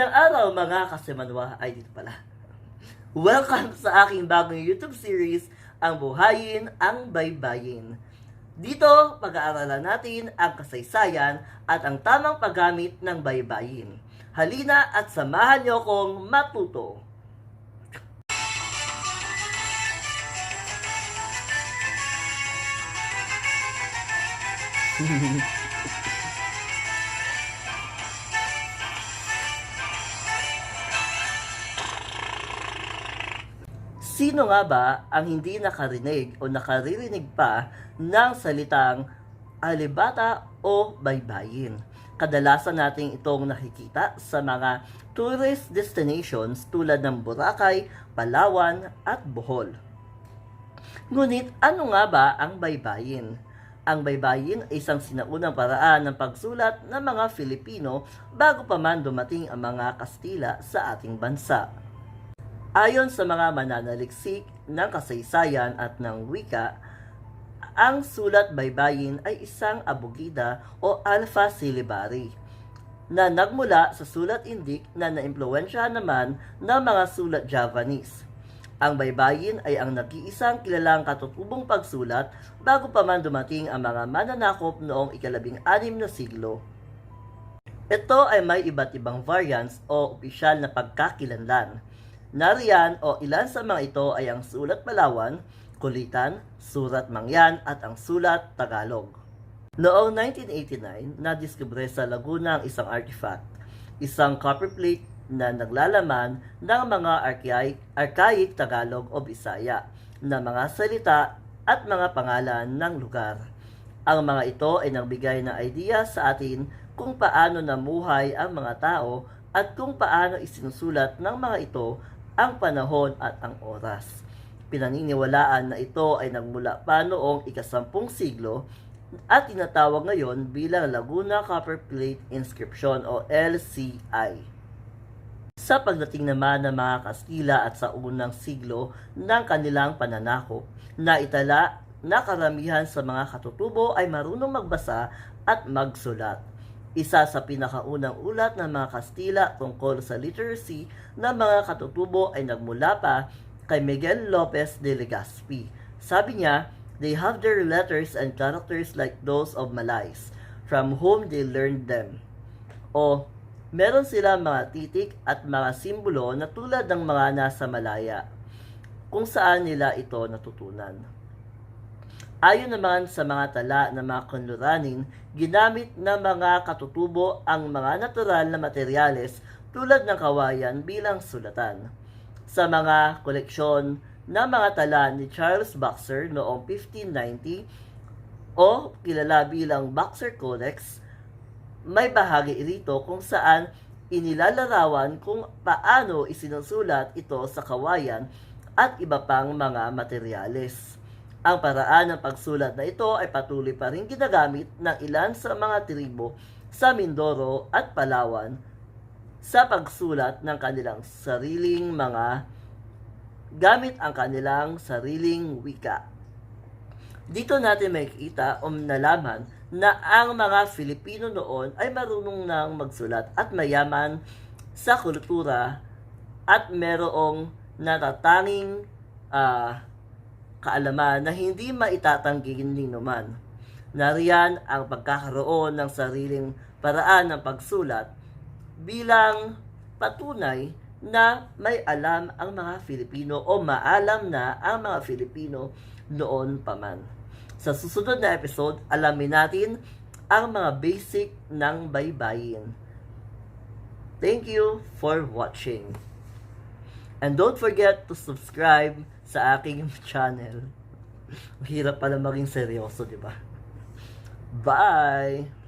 Ng araw mga kasimanwa ay dito pala. Welcome sa aking bagong YouTube series, Ang Buhayin, Ang Baybayin. Dito, pag-aaralan natin ang kasaysayan at ang tamang paggamit ng baybayin. Halina at samahan niyo kong matuto. Sino nga ba ang hindi nakarinig o nakaririnig pa ng salitang alibata o baybayin? Kadalasan natin itong nakikita sa mga tourist destinations tulad ng Boracay, Palawan at Bohol. Ngunit ano nga ba ang baybayin? Ang baybayin ay isang sinaunang paraan ng pagsulat ng mga Filipino bago pa man dumating ang mga Kastila sa ating bansa. Ayon sa mga mananaliksik ng kasaysayan at ng wika, ang sulat baybayin ay isang abugida o alpha syllabary na nagmula sa sulat Indic na naimpluwensyahan naman ng mga sulat Javanese. Ang baybayin ay ang nag-iisang kilalang katutubong pagsulat bago pa man dumating ang mga mananakop noong ikalabing anim na siglo. Ito ay may iba't ibang variants o opisyal na pagkakilanlan. Nariyan o ilan sa mga ito ay ang sulat Palawan, Kulitan, Surat Mangyan at ang sulat Tagalog. Noong 1989, nadiskubre sa Laguna ang isang artifact, isang copper plate na naglalaman ng mga archaic, archaic Tagalog o Bisaya na mga salita at mga pangalan ng lugar. Ang mga ito ay nagbigay ng idea sa atin kung paano namuhay ang mga tao at kung paano isinusulat ng mga ito ang panahon at ang oras. Pinaniniwalaan na ito ay nagmula pa noong ikasampung siglo at tinatawag ngayon bilang Laguna Copper Plate Inscription o LCI. Sa pagdating naman ng mga Kastila at sa unang siglo ng kanilang pananakop, na itala na karamihan sa mga katutubo ay marunong magbasa at magsulat. Isa sa pinakaunang ulat ng mga Kastila tungkol sa literacy ng mga katutubo ay nagmula pa kay Miguel Lopez de Legazpi. Sabi niya, they have their letters and characters like those of Malays, from whom they learned them. O, meron sila mga titik at mga simbolo na tulad ng mga nasa Malaya, kung saan nila ito natutunan. Ayon naman sa mga tala ng mga kunluranin, ginamit ng mga katutubo ang mga natural na materyales tulad ng kawayan bilang sulatan. Sa mga koleksyon ng mga tala ni Charles Boxer noong 1590 o kilala bilang Boxer Codex, may bahagi rito kung saan inilalarawan kung paano isinusulat ito sa kawayan at iba pang mga materyales. Ang paraan ng pagsulat na ito ay patuloy pa rin ginagamit ng ilan sa mga tribo sa Mindoro at Palawan sa pagsulat ng kanilang sariling mga gamit ang kanilang sariling wika. Dito natin makikita o nalaman na ang mga Filipino noon ay marunong nang magsulat at mayaman sa kultura at merong natatanging ah, kaalaman na hindi maitatanggi ni naman. Nariyan ang pagkakaroon ng sariling paraan ng pagsulat bilang patunay na may alam ang mga Filipino o maalam na ang mga Filipino noon pa man. Sa susunod na episode, alamin natin ang mga basic ng baybayin. Thank you for watching. And don't forget to subscribe sa aking channel. Mahirap pala maging seryoso, di ba? Bye!